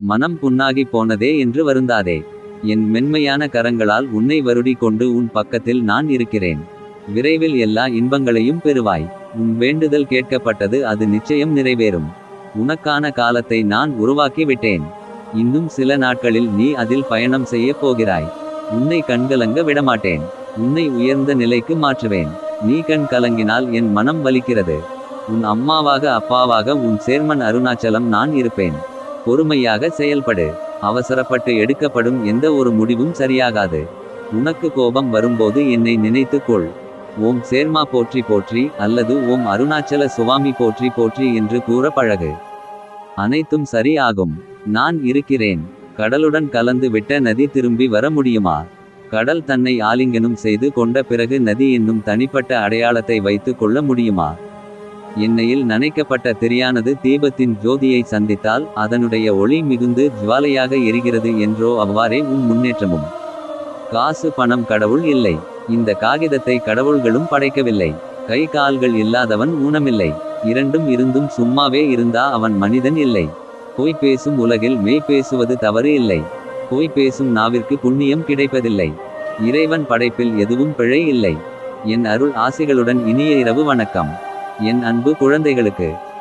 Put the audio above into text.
மனம் புண்ணாகி போனதே என்று வருந்தாதே. என் மென்மையான கரங்களால் உன்னை வருடி கொண்டு உன் பக்கத்தில் நான் இருக்கிறேன். விரைவில் எல்லா இன்பங்களையும் பெறுவாய். உன் வேண்டுதல் கேட்கப்பட்டது அது நிச்சயம் நிறைவேறும். உனக்கான காலத்தை நான் உருவாக்கி விட்டேன் இன்னும் சில நாட்களில் நீ அதில் பயணம் செய்ய போகிறாய். உன்னை கண்கலங்க விடமாட்டேன். உன்னை உயர்ந்த நிலைக்கு மாற்றுவேன். நீ கண் கலங்கினால் என் மனம் வலிக்கிறது. உன் அம்மாவாக அப்பாவாக உன் சேர்மன் அருணாச்சலம் நான் இருப்பேன். பொறுமையாக செயல்படு. அவசரப்பட்டு எடுக்கப்படும் எந்த ஒரு முடிவும் சரியாகாது. உனக்கு கோபம் வரும்போது என்னை நினைத்துக்கொள் ஓம் சேர்மா போற்றி போற்றி அல்லது ஓம் அருணாச்சல சுவாமி போற்றி போற்றி என்று கூற பழகு. அனைத்தும் சரி ஆகும். நான் இருக்கிறேன். கடலுடன் கலந்து விட்ட நதி திரும்பி வர முடியுமா? கடல் தன்னை ஆலிங்கனம் செய்து கொண்ட பிறகு நதி என்னும் தனிப்பட்ட அடையாளத்தை வைத்துக் கொள்ள முடியுமா? எண்ணெயில் நனைக்கப்பட்ட தெரியானது தீபத்தின் ஜோதியை சந்தித்தால் அதனுடைய ஒளி மிகுந்து ஜுவாலையாக எரிகிறது என்றோ அவ்வாறே உன் முன்னேற்றமும். காசு பணம் கடவுள் இல்லை. இந்த காகிதத்தை கடவுள்களும் படைக்கவில்லை. கை கால்கள் இல்லாதவன் ஊனமில்லை. இரண்டும் இருந்தும் சும்மாவே இருந்தா அவன் மனிதன் இல்லை. பொய் பேசும் உலகில் மெய் பேசுவது தவறு இல்லை. பொய் பேசும் நாவிற்கு புண்ணியம் கிடைப்பதில்லை. இறைவன் படைப்பில் எதுவும் பிழை இல்லை. என் அருள் ஆசைகளுடன் இனிய இரவு வணக்கம். என் அன்பு குழந்தைகளுக்கு.